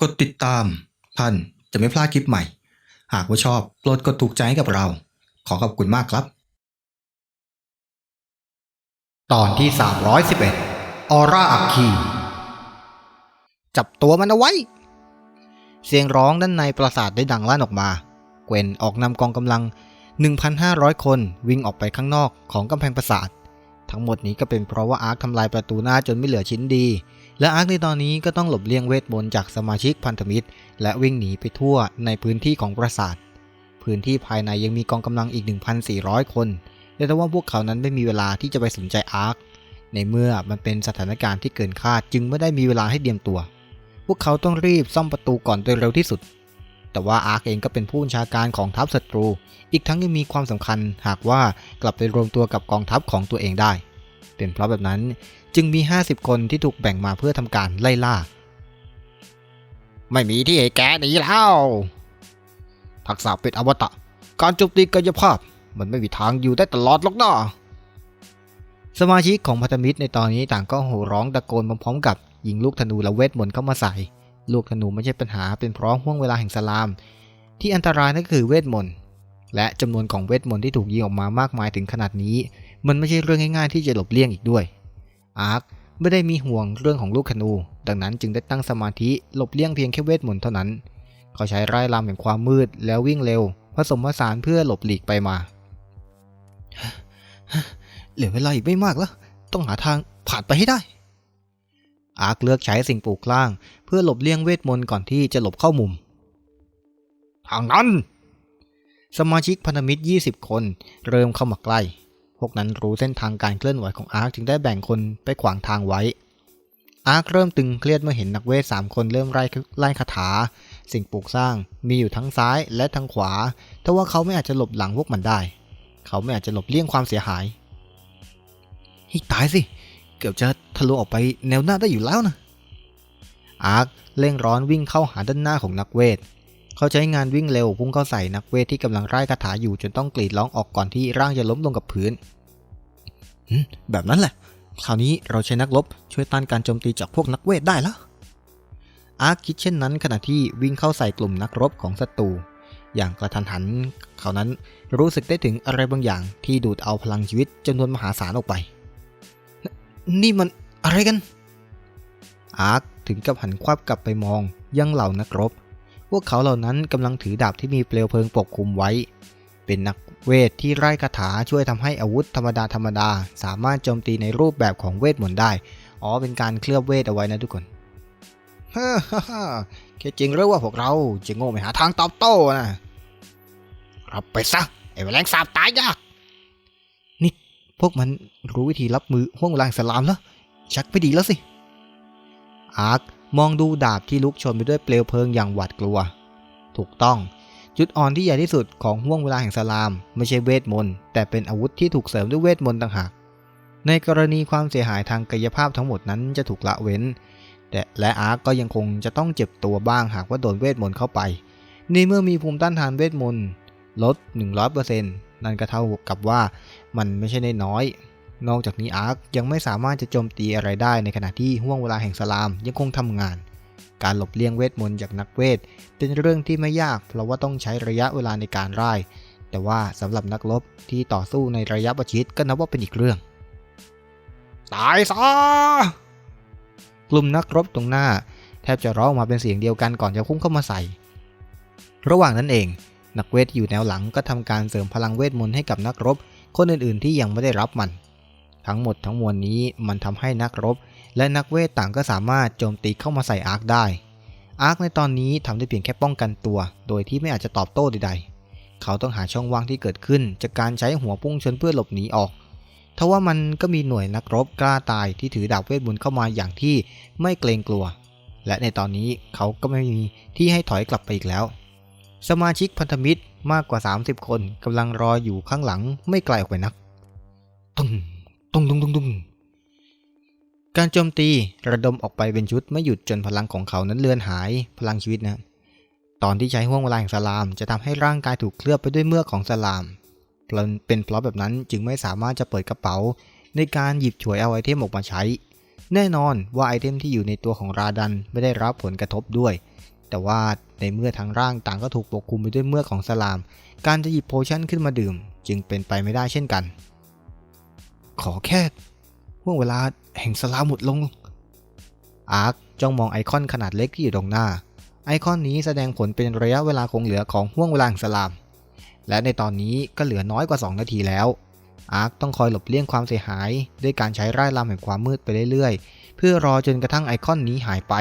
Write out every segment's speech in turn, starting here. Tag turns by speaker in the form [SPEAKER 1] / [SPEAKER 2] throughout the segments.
[SPEAKER 1] กดติดตาม ท่านจะไม่พลาดคลิปใหม่ หากว่าชอบโปรดกดถูกใจให้กับเรา ขอขอบคุณมากครับ ตอนที่ 311 ออร่าอัคคี จับตัวมันเอาไว้ เสียงร้องด้านในปราสาทได้ดังลั่นออกมา เกวนออกนำกองกำลัง 1,500 คนวิ่งออกไปข้างนอกของกำแพงปราสาท ทั้งหมดนี้ก็เป็นเพราะว่าอาร์คทำลายประตูหน้าจนไม่เหลือชิ้นดี และอาร์คในตอนนี้ก็ต้องหลบเลี่ยงเวทมนต์จากสมาชิกพันธมิตร และวิ่งหนีไปทั่วในพื้นที่ของปราสาท พื้นที่ภายในยังมีกองกำลังอีก 1,400 คนแต่ว่าพวกเขานั้นไม่มีเวลาที่จะไปสนใจอาร์ค ในเมื่อมันเป็นสถานการณ์ที่เกินคาดจึงไม่ได้มีเวลาให้เตรียมตัว พวกเขาต้องรีบซ่อมประตูก่อนโดยเร็วที่สุด แต่ว่าอาร์คเองก็เป็นผู้บัญชาการของทัพศัตรู อีกทั้งยังมีความสำคัญหากว่ากลับไปรวมตัวกับกองทัพของตัวเองได้ เป็นเพราะแบบนั้น จึงมี 50 คนที่ถูกแบ่งมาเพื่อทำการไล่ล่า ไม่มีที่ให้แกหนีแล้ว ทักษะเป็นอวตะ การโจมตีกายภาพ มันไม่มีทางอยู่ได้ตลอดหรอกนะสมาชิกของพันธมิตรในตอนนี้ต่างก็โห่ร้องตะโกนพร้อมๆกับยิงลูกธนูและเวทมนต์เข้ามาใส่ ลูกธนูไม่ใช่ปัญหาเป็นเพราะห่วงเวลาแห่งสลาม ที่อันตรายนั่นคือเวทมนต์และจำนวนของเวทมนต์ที่ถูกยิงออกมามากมายถึงขนาดนี้ มันไม่ใช่เรื่องง่ายๆที่จะหลบเลี่ยงอีกด้วย อาร์คไม่ได้มีห่วงเรื่องของลูกธนู ดังนั้นจึงได้ตั้งสมาธิหลบเลี่ยงเพียงแค่เวทมนต์เท่านั้น เขาใช้ไร่ลำแห่งความมืดแล้ววิ่งเร็ว ผสมผสานเพื่อหลบหลีกไปมา เหลือเวลาอีกไม่มากแล้ว ต้องหาทางผ่านไปให้ได้ อาร์คเลือกใช้สิ่งปลูกล่าง เพื่อหลบเลี่ยงเวทมนต์ก่อนที่จะหลบเข้ามุม ทางนั้น สมาชิกพันธมิตร 20 คน เริ่มเข้ามาใกล้ พวกนั้นรู้เส้นทางการเคลื่อนไหวของอาร์คจึงได้แบ่งคนไปขวางทางไว้ อาร์คเริ่มตึงเครียดเมื่อเห็นนักเวทสามคนเริ่มไล่ไล่คาถา สิ่งปลูกสร้างมีอยู่ทั้งซ้ายและทั้งขวาแต่ว่าเขาไม่อาจจะหลบหลังพวกมันได้ เขาไม่อาจจะหลบเลี่ยงความเสียหายให้ตายสิ เกือบจะทะลุออกไปแนวหน้าได้อยู่แล้วนะอาร์คเร่งร้อนวิ่งเข้าหาด้านหน้าของนักเวท เขาใช้งานวิ่งเร็วพุ่งเข้าใส่นักเวทที่กำลังไล่คาถาอยู่จนต้องกรีดร้องออกก่อนที่ร่างจะล้มลงกับพื้นหึแบบนั้นแหละ คราวนี้เราใช้นักรบช่วยต้านการโจมตีจากพวกนักเวทได้แล้วอาร์คคิดเช่นนั้นขณะที่วิ่งเข้าใส่กลุ่มนักรบของศัตรูอย่างกระทันหันเขานั้นรู้สึกได้ถึงอะไรบางอย่างที่ดูดเอาพลังชีวิตจำนวนมหาศาลออกไป นี่มันอะไรกัน อาร์คถึงกับหันควับกลับไปมองยังเหล่านักรบ พวกเขาเหล่านั้นกำลังถือดาบที่มีเปลวเพลิงปกคลุมไว้ เป็นนักเวทที่ไร้คาถาช่วยทำให้อาวุธธรรมดาธรรมดา สามารถโจมตีในรูปแบบของเวทมนต์ได้ อ๋อเป็นการเคลือบเวทเอาไว้นะทุกคนฮ่าฮ่าฮ่าแค่จริงหรือว่าพวกเราจะโง่ไม่หาทางตอบโต้นะรับไปซะไอ้แมลงสาบตายยากนี่พวกมันรู้วิธีรับมือห่วงลาแห่งสลามแล้วชักไม่ดีแล้วสิอาร์ค มองดูดาบที่ลุกชนไปด้วยเปลวเพลิงอย่างหวาดกลัว ถูกต้อง จุดอ่อนที่ใหญ่ที่สุดของห่วงเวลาแห่งสลาม ไม่ใช่เวทมนต์แต่เป็นอาวุธที่ถูกเสริมด้วยเวทมนต์ต่างหากในกรณีความเสียหายทางกายภาพทั้งหมดนั้นจะถูกละเว้น แต่และอาร์คก็ยังคงจะต้องเจ็บตัวบ้างหากว่าโดนเวทมนต์เข้าไปในเมื่อมีภูมิต้านทานเวทมนต์ลด 100%นั่นก็เท่ากับว่ามันไม่ใช่น้อย นอกจากนี้อาร์คยังไม่สามารถจะโจมตีอะไรได้ในขณะที่ห่วงเวลาแห่งสลามยังคงทำงาน การหลบเลี่ยงเวทมนต์จากนักเวท เป็นเรื่องที่ไม่ยากเพราะว่าต้องใช้ระยะเวลาในการร่าย แต่ว่าสำหรับนักรบที่ต่อสู้ในระยะประชิดก็นับว่าเป็นอีกเรื่อง ตายซะกลุ่มนักรบตรงหน้า แทบจะร้องมาเป็นเสียงเดียวกันก่อนจะพุ่งเข้ามาใส่ ระหว่างนั้นเอง นักเวทที่อยู่แนวหลังก็ทำการเสริมพลังเวทมนต์ให้กับนักรบ คนอื่นๆที่ยังไม่ได้รับมัน ทั้งหมดทั้งมวลนี้มันทำให้นักรบ และนักเวทต่างก็สามารถโจมตีเข้ามาใส่อาร์คได้ อาร์คในตอนนี้ทำได้เพียงแค่ป้องกันตัว โดยที่ไม่อาจจะตอบโต้ใดๆ เขาต้องหาช่องว่างที่เกิดขึ้น จากการใช้หัวพุ่งชนเพื่อหลบหนีออกทว่ามันก็มีหน่วยนักรบกล้าตายที่ถือดาบเวทมนต์เข้ามาอย่างที่ไม่เกรงกลัว และในตอนนี้เขาก็ไม่มีที่ให้ถอยกลับไปอีกแล้ว สมาชิกพันธมิตรมากกว่า 30 คนกำลังรออยู่ข้างหลังไม่ไกลออกไปนักตุ้ง ตุ้งตุ้งตุ้งตุ้งการโจมตีระดมออกไปเป็นชุดไม่หยุดจนพลังของเขานั้นเลือนหายพลังชีวิตนะ ตอนที่ใช้ห่วงเวลาแห่งสลาม จะทำให้ร่างกายถูกเคลือบไปด้วยเมือกของสลาม เป็นเพราะแบบนั้นจึงไม่สามารถจะเปิดกระเป๋า ในการหยิบฉวยเอาไอเทมออกมาใช้ แน่นอนว่าไอเทมที่อยู่ในตัวของราดันไม่ได้รับผลกระทบด้วย แต่ว่าในเมื่อทั้งร่างต่างก็ถูกปกคลุมไปด้วยเมือกของสลาม การจะหยิบโพชั่นขึ้นมาดื่ม จึงเป็นไปไม่ได้เช่นกัน ขอแค่ห่วงเวลาแห่งสลาหมดลง อาร์คจ้องมองไอคอนขนาดเล็กที่อยู่ตรงหน้า ไอคอนนี้แสดงผลเป็นระยะเวลาคงเหลือของห่วงเวลาแห่งสลาม และในตอนนี้ก็เหลือน้อยกว่า 2 นาทีแล้ว อาร์คต้องคอยหลบเลี่ยงความเสียหาย ด้วยการใช้ร่ายลำแห่งความมืดไปเรื่อยๆ เพื่อรอจนกระทั่งไอคอนนี้หายไป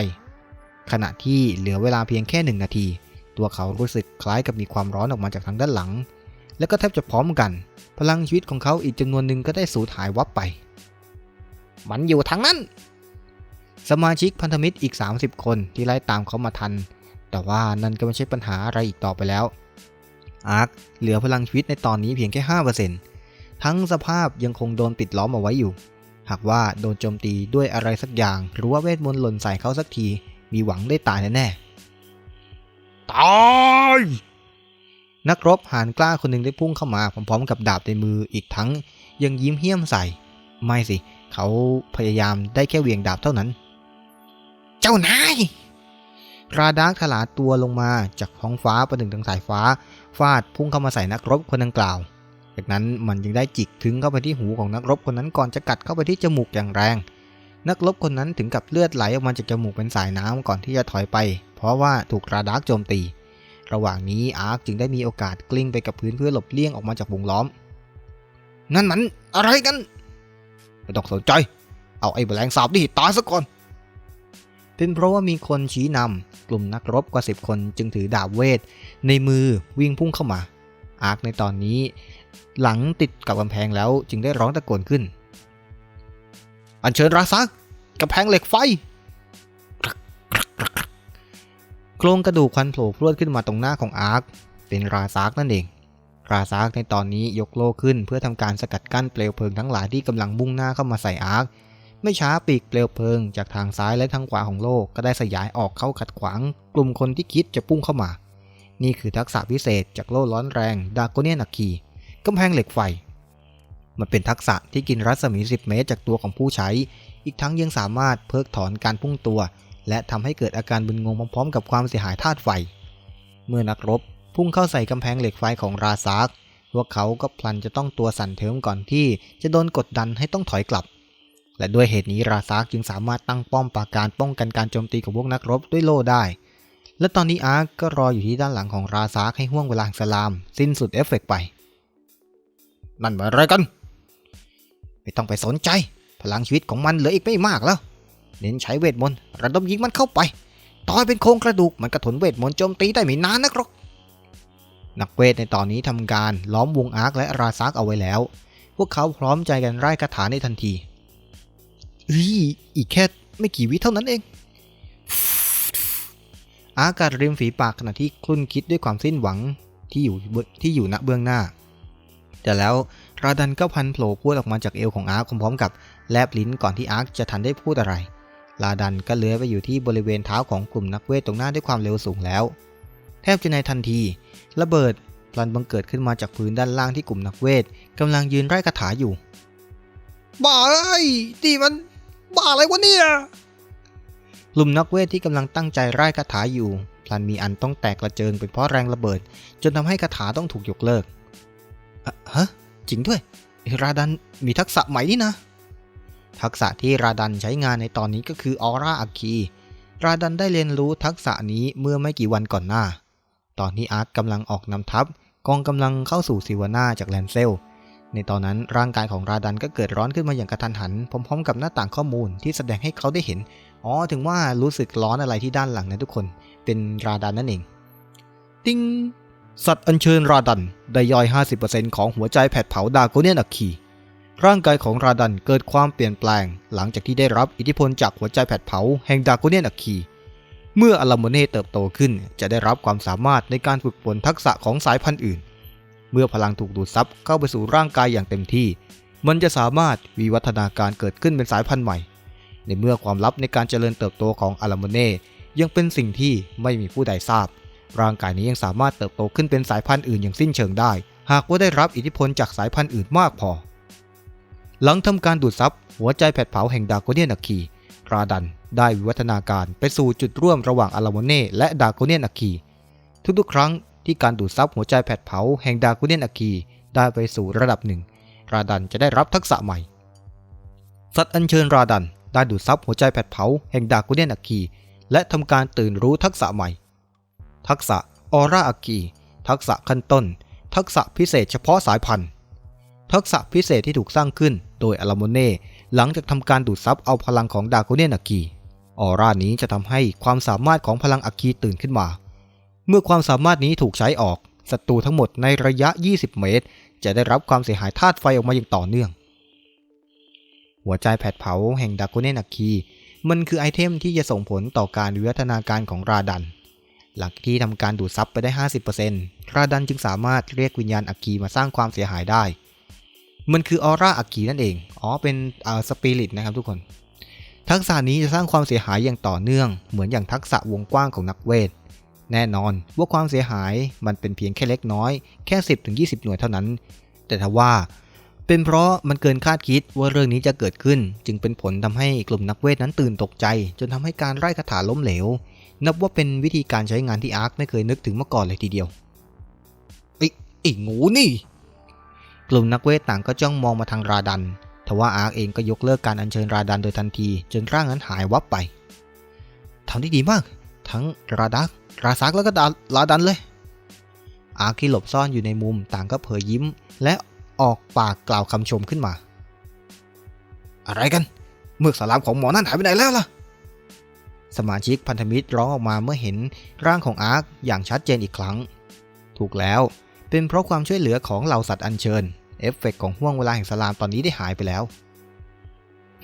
[SPEAKER 1] ขณะที่เหลือเวลาเพียงแค่หนึ่งนาที ตัวเขารู้สึกคล้ายกับมีความร้อนออกมาจากทางด้านหลัง และก็แทบจะพร้อมกัน พลังชีวิตของเขาอีกจำนวนหนึ่งก็ได้สูญหายวับไป มันอยู่ทางนั้น สมาชิกพันธมิตรอีก 30 คนที่ไล่ตามเขามาทัน แต่ว่านั่นก็ไม่ใช่ปัญหาอะไรอีกต่อไปแล้ว อาร์คเหลือพลังชีวิตในตอนนี้เพียงแค่ 5%ทั้งสภาพยังคงโดนปิดล้อมเอาไว้อยู่ หากว่าโดนโจมตีด้วยอะไรสักอย่าง หรือว่าเวทมนต์หล่นใส่เขาสักที มีหวังได้ตายแน่ๆตาย นักรบหานกล้าคนหนึ่งได้พุ่งเข้ามาพร้อมๆกับดาบในมืออีกทั้งยังยิ้มเหี้ยมใส่ ไม่สิ เขาพยายามได้แค่เหวียงดาบเท่านั้น เจ้านายราดาร์กถลาตัวลงมาจากท้องฟ้าประหนึ่งทางสายฟ้า ฟาดพุ่งเข้ามาใส่นักรบคนดังกล่าว จากนั้นมันยังได้จิกถึงเข้าไปที่หูของนักรบคนนั้นก่อนจะกัดเข้าไปที่จมูกอย่างแรง นักรบคนนั้นถึงกับเลือดไหลออกมาจากจมูกเป็นสายน้ำก่อนที่จะถอยไป เพราะว่าถูกราดาร์กโจมตี ระหว่างนี้อาร์คจึงได้มีโอกาสกลิ้งไปกับพื้นเพื่อหลบเลี่ยงออกมาจากวงล้อม นั่นมันอะไรกัน ไม่ต้องสนใจ เอาไอ้แมลงสาบนี่ตายซะก่อน เป็นเพราะว่ามีคนชี้นำกลุ่มนักรบกว่าสิบคนจึงถือดาบเวท ในมือวิ่งพุ่งเข้ามา อาร์คในตอนนี้ หลังติดกับกำแพงแล้วจึงได้ร้องตะโกนขึ้น อัญเชิญราซักกำแพงเหล็กไฟ โครงกระดูกควันโผล่พรวดขึ้นมาตรงหน้าของอาร์คเป็นราซักนั่นเอง ราซักในตอนนี้ยกโล่ขึ้นเพื่อทำการสกัดกั้นเปลวเพลิงทั้งหลายที่กำลังมุ่งหน้าเข้ามาใส่อาร์คไม่ช้าปีกเปลวเพลิงจากทางซ้ายและทางขวาของโลกก็ได้สยายออกเข้าขัดขวาง กลุ่มคนที่คิดจะพุ่งเข้ามา นี่คือทักษะพิเศษจากโล่ร้อนแรงดาโกเนียนักคีกำแพงเหล็กไฟ มันเป็นทักษะที่กินรัศมี 10 เมตร จากตัวของผู้ใช้ อีกทั้งยังสามารถเพิกถอนการพุ่งตัว และทำให้เกิดอาการบึนงงพร้อมๆ กับความเสียหายธาตุไฟ เมื่อนักรบพุ่งเข้าใส่กำแพงเหล็กไฟของราซากพวกเขาก็พลันจะต้องตัวสั่นเทิมก่อนที่จะโดนกดดันให้ต้องถอยกลับ และด้วยเหตุนี้ราซากจึงสามารถตั้งป้อมปราการป้องกันการโจมตีของพวกนักรบด้วยโล่ได้ และตอนนี้อาร์คก็รออยู่ที่ด้านหลังของราซากให้ห่วงเวลาสลาม สิ้นสุดเอฟเฟกต์ไป นั่นมันอะไรกัน ไม่ต้องไปสนใจ พลังชีวิตของมันเหลืออีกไม่มากแล้ว เน้นใช้เวทมนต์ระดมยิงมันเข้าไปต่อยเป็นโครงกระดูกมันกระทนเวทมนต์โจมตีได้ไม่นานนักหรอก นักเวทในตอนนี้ทำการล้อมวงอาร์คและราซักเอาไว้แล้ว พวกเขาพร้อมใจกันไร้คาถาในทันทีอีอีกแค่ไม่กี่วิเท่านั้นเอง อากาศริมฝีปากขณะที่คลุ่นคิดด้วยความสิ้นหวังที่อยู่ที่อยู่ณเบื้องหน้า แต่แล้วราดันก็พันโผล่พูดออกมาจากเอวของอาร์คพร้อมกับแลบลิ้นก่อนที่อาร์คจะทันได้พูดอะไร ลาดันก็เลื้อยไปอยู่ที่บริเวณเท้าของกลุ่มนักเวทตรงหน้าด้วยความเร็วสูงแล้ว แทบจะในทันที ระเบิดพลันบังเกิดขึ้นมาจากพื้นด้านล่างที่กลุ่มนักเวทกำลังยืนไร้คาถาอยู่ บ้าไอ้ที่มันบ้าอะไรวะเนี่ยกลุ่มนักเวทที่กำลังตั้งใจไร้คาถาอยู่พลันมีอันต้องแตกกระเจิงเป็นเพราะแรงระเบิด จนทำให้คาถาต้องถูกยกเลิกอะฮะจริงด้วยราดันมีทักษะใหม่นี่นะ ทักษะที่ราดันใช้งานในตอนนี้ก็คือออร่าอัคคี ราดันได้เรียนรู้ทักษะนี้เมื่อไม่กี่วันก่อนหน้า ตอนนี้อาร์คกำลังออกนำทัพกองกำลังเข้าสู่ซิวาน่าจากแลนเซล ในตอนนั้นร่างกายของราดันก็เกิดร้อนขึ้นมาอย่างกระทันหัน พร้อมๆกับหน้าต่างข้อมูลที่แสดงให้เขาได้เห็น อ๋อ ถึงว่ารู้สึกร้อนอะไรที่ด้านหลังนะทุกคน เป็นราดันนั่นเอง ติ้งสัตว์อัญเชิญราดัน ได้ย่อย 50%ของหัวใจแผดเผาดาโกเนียนอัคคี ร่างกายของราดันเกิดความเปลี่ยนแปลง หลังจากที่ได้รับอิทธิพลจากหัวใจแผดเผาแห่งดาโกเนียนอัคคีเมื่ออลาโมเน่เติบโตขึ้น จะได้รับความสามารถในการฝึกฝนทักษะของสายพันธุ์อื่น เมื่อพลังถูกดูดซับเข้าไปสู่ร่างกายอย่างเต็มที่ มันจะสามารถวิวัฒนาการเกิดขึ้นเป็นสายพันธุ์ใหม่ ในเมื่อความลับในการเจริญเติบโตของอลาโมเน่ยังเป็นสิ่งที่ไม่มีผู้ใดทราบ ร่างกายนี้ยังสามารถเติบโตขึ้นเป็นสายพันธุ์อื่นอย่างสิ้นเชิงได้ หากว่าได้รับอิทธิพลจากสายพันธุ์อื่นมากพอ หลังทำการดูดซับหัวใจแผดเผาแห่งดาโกเนียนอัคคีราดันได้วิวัฒนาการไปสู่จุดร่วมระหว่างอาราโมเน่และดาโกเนียนอัคคีทุกๆ ครั้งที่การดูดซับหัวใจแผดเผาแห่งดาโกเนียนอัคคีได้ไปสู่ระดับหนึ่งราดันจะได้รับทักษะใหม่ สัตว์อัญเชิญราดันได้ดูดซับหัวใจแผดเผาแห่งดาโกเนียนอัคคีและทำการตื่นรู้ทักษะใหม่ ทักษะออร่าอัคคีทักษะขั้นต้น ทักษะพิเศษเฉพาะสายพันธุ์ ทักษะพิเศษที่ถูกสร้างขึ้นโดยอาราโมเน่หลังจากทำการดูดซับเอาพลังของดาโกเนียนอัคคีออร่านี้จะทำให้ความสามารถของพลังอัคคีตื่นขึ้นมา เมื่อความสามารถนี้ถูกใช้ออกศัตรูทั้งหมดในระยะ 20 เมตร จะได้รับความเสียหายธาตุไฟออกมาอย่างต่อเนื่อง หัวใจแผดเผาแห่งดาโกเนนอัคคีมันคือไอเทมที่จะส่งผลต่อการวิวัฒนาการของราดัน หลังที่ทำการดูดซับไปได้ 50%ราดันจึงสามารถเรียกวิญญาณอัคคีมาสร้างความเสียหายได้ มันคือออร่าอัคคีนั่นเอง อ๋อ เป็นอ่าสปิริตนะครับทุกคน ทักษะนี้จะสร้างความเสียหายอย่างต่อเนื่อง เหมือนอย่างทักษะวงกว้างของนักเวท แน่นอนว่าความเสียหายมันเป็นเพียงแค่เล็กน้อย แค่ 10-20 หน่วยเท่านั้น แต่ถ้าว่า เป็นเพราะมันเกินคาดคิดว่าเรื่องนี้จะเกิดขึ้น จึงเป็นผลทำให้กลุ่มนักเวทนั้นตื่นตกใจ จนทำให้การไล่คาถาล้มเหลว นับว่าเป็นวิธีการใช้งานที่อาร์คไม่เคยนึกถึงมาก่อนเลยทีเดียวไอ้ไอ้งูนี่ กลุ่มนักเวทต่างก็จ้องมองมาทางราดัน ทว่าอาร์คเองก็ยกเลิกการอัญเชิญราดันโดยทันที จนร่างนั้นหายวับไป ทำได้ดีมาก ทั้งราดักราซักแล้วก็ดาราดันเลย อาร์คที่หลบซ่อนอยู่ในมุมต่างก็เผยยิ้ม และออกปากกล่าวคำชมขึ้นมา อะไรกัน เมือกสลามของหมอนั่นหายไปไหนแล้วล่ะ สมาชิกพันธมิตรร้องออกมาเมื่อเห็นร่างของอาร์คอย่างชัดเจนอีกครั้ง ถูกแล้ว เป็นเพราะความช่วยเหลือของเหล่าสัตว์อัญเชิญ เอฟเฟกต์ของห่วงเวลาแห่งสลามตอนนี้ได้หายไปแล้ว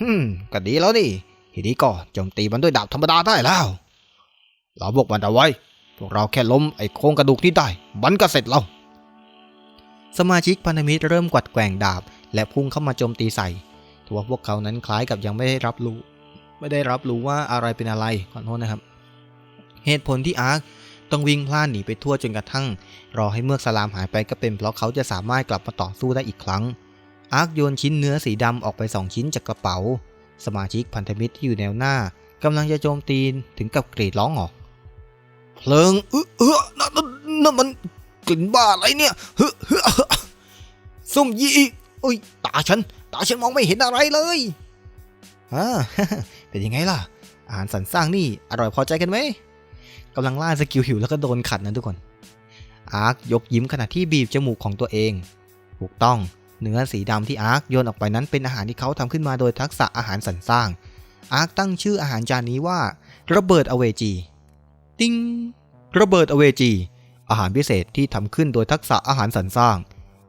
[SPEAKER 1] ฮึมก็ดีแล้วดิทีนี้ก็โจมตีมันด้วยดาบธรรมดาได้แล้วเราบอกมันเอาไว้ พวกเราแค่ล้มไอ้โครงกระดูกนี้ได้ มันก็เสร็จแล้วสมาชิกพันธมิตรเริ่มกวัดแกว่งดาบ และพุ่งเข้ามาโจมตีใส่ทว่าพวกเขานั้นคล้ายกับยังไม่ได้รับรู้ ไม่ได้รับรู้ว่าอะไรเป็นอะไรขอโทษนะครับ เหตุผลที่อาร์ค ต้องวิ่งพล่านหนีไปทั่วจนกระทั่ง รอให้เมือกสลามหายไปก็เป็นเพราะเขาจะสามารถกลับมาต่อสู้ได้อีกครั้ง อาร์คโยนชิ้นเนื้อสีดำออกไปสองชิ้นจากกระเป๋า สมาชิกพันธมิตรที่อยู่แนวหน้ากำลังจะโจมตีถึงกับกรีดร้องออก เพลิงเออเออนั่นนั่นมันกลิ่นบ้าอะไรเนี่ยเฮ้อเฮ้อเฮ้อส้มยีโอ้ยตาฉัน ตาฉันมองไม่เห็นอะไรเลยอ่าเป็นยังไงล่ะ อาหารสรรสร้างนี่ อร่อยพอใจกันไหม กำลังล่าสกิลหิวแล้วก็โดนขัดนะทุกคน อาร์คยกยิ้มขณะที่บีบจมูกของตัวเอง ถูกต้อง เนื้อสีดำที่อาร์คโยนออกไปนั้นเป็นอาหารที่เขาทำขึ้นมาโดยทักษะอาหารสรรสร้าง อาร์คตั้งชื่ออาหารจานนี้ว่า ระเบิดอเวจี ติ้ง ระเบิดอเวจี อาหารพิเศษที่ทำขึ้นโดยทักษะอาหารสรรสร้าง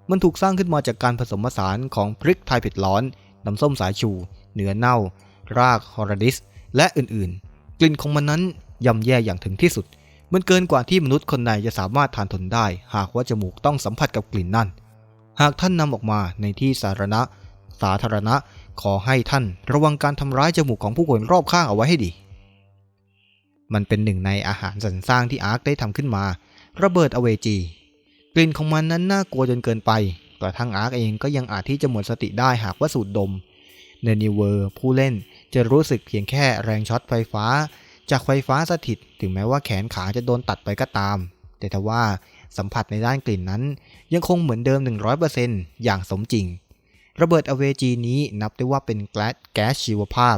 [SPEAKER 1] มันถูกสร้างขึ้นมาจากการผสมผสานของพริกไทยเผ็ดร้อน น้ำส้มสายชู เนื้อเน่า รากฮอร์ดิส และอื่นๆ กลิ่นของมันนั้น ย่ำแย่อย่างถึงที่สุด มันเกินกว่าที่มนุษย์คนใดจะสามารถทานทนได้ หากว่าจมูกต้องสัมผัสกับกลิ่นนั่น หากท่านนำออกมาในที่สาธารณะ สาธารณะ ขอให้ท่านระวังการทำร้ายจมูกของผู้คนรอบข้างเอาไว้ให้ดี มันเป็นหนึ่งในอาหารสรรสร้างที่อาร์คได้ทำขึ้นมา ระเบิดอเวจี กลิ่นของมันนั้นน่ากลัวจนเกินไปกระทั่งอาร์คเองก็ยังอาจที่จะหมดสติได้หากว่าสูดดมในนิเวอร์ผู้เล่นจะรู้สึกเพียงแค่แรงช็อตไฟฟ้า จากไฟฟ้าสถิตถึงแม้ว่าแขนขาจะโดนตัดไปก็ตาม แต่ทว่าสัมผัสในด้านกลิ่นนั้น ยังคงเหมือนเดิม 100%อย่างสมจริง ระเบิดอเวจีนี้นับได้ว่าเป็นแก๊สแก๊สชีวภาพ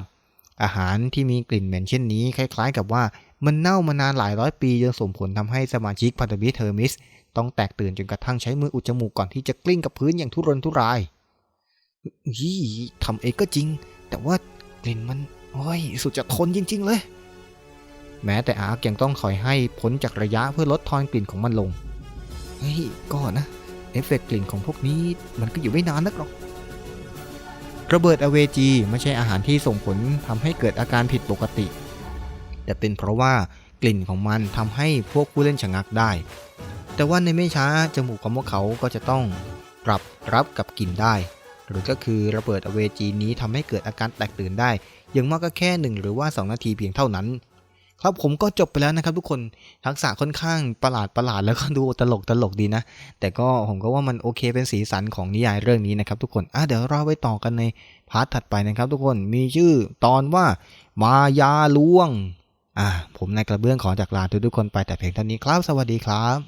[SPEAKER 1] อาหารที่มีกลิ่นเหม็นเช่นนี้คล้ายๆ กับว่ามันเน่ามานานหลายร้อยปีจนส่งผลทำให้สมาชิกพันธมิตรเทอร์มิส ต้องแตกตื่นจนกระทั่งใช้มืออุดจมูกก่อนที่จะกลิ้งกับพื้นอย่างทุรนทุรายยี่ทำเองก็จริง แต่ว่ากลิ่นมันโอ้ยสุดจะทนจริง ๆ เลย แม้แต่อาร์คยังต้องคอยให้พ้นจากระยะเพื่อลดทอนกลิ่นของมันลง เฮ้ยก็นะ เอฟเฟกต์กลิ่นของพวกนี้มันก็อยู่ไม่นานนักหรอก ระเบิดอเวจีไม่ใช่อาหารที่ส่งผลทำให้เกิดอาการผิดปกติ แต่เป็นเพราะว่ากลิ่นของมันทำให้พวกผู้เล่นชะงักได้ แต่ว่าในไม่ช้าจมูกของพวกเขาก็จะต้องปรับรับกับกลิ่นได้ หรือก็คือระเบิดอเวจีนี้ทำให้เกิดอาการแตกตื่นได้ อย่างมากก็แค่ 1 หรือว่า 2 นาทีเพียงเท่านั้น ครับผมก็จบไปแล้วนะครับทุกคนทักษะค่อนข้างประหลาดประหลาดแล้วก็ดูตลกตลกดีนะ แต่ก็ผมก็ว่ามันโอเคเป็นสีสันของนิยายเรื่องนี้นะครับทุกคนอะเดี๋ยวเราไปต่อกันในพาร์ทถัดไปนะครับทุกคนมีชื่อตอนว่ามายาลวงอ่าผมนายกระเบื้องขอจากลาทุกๆคนไปแต่เพียงเท่านี้ครับสวัสดีครับ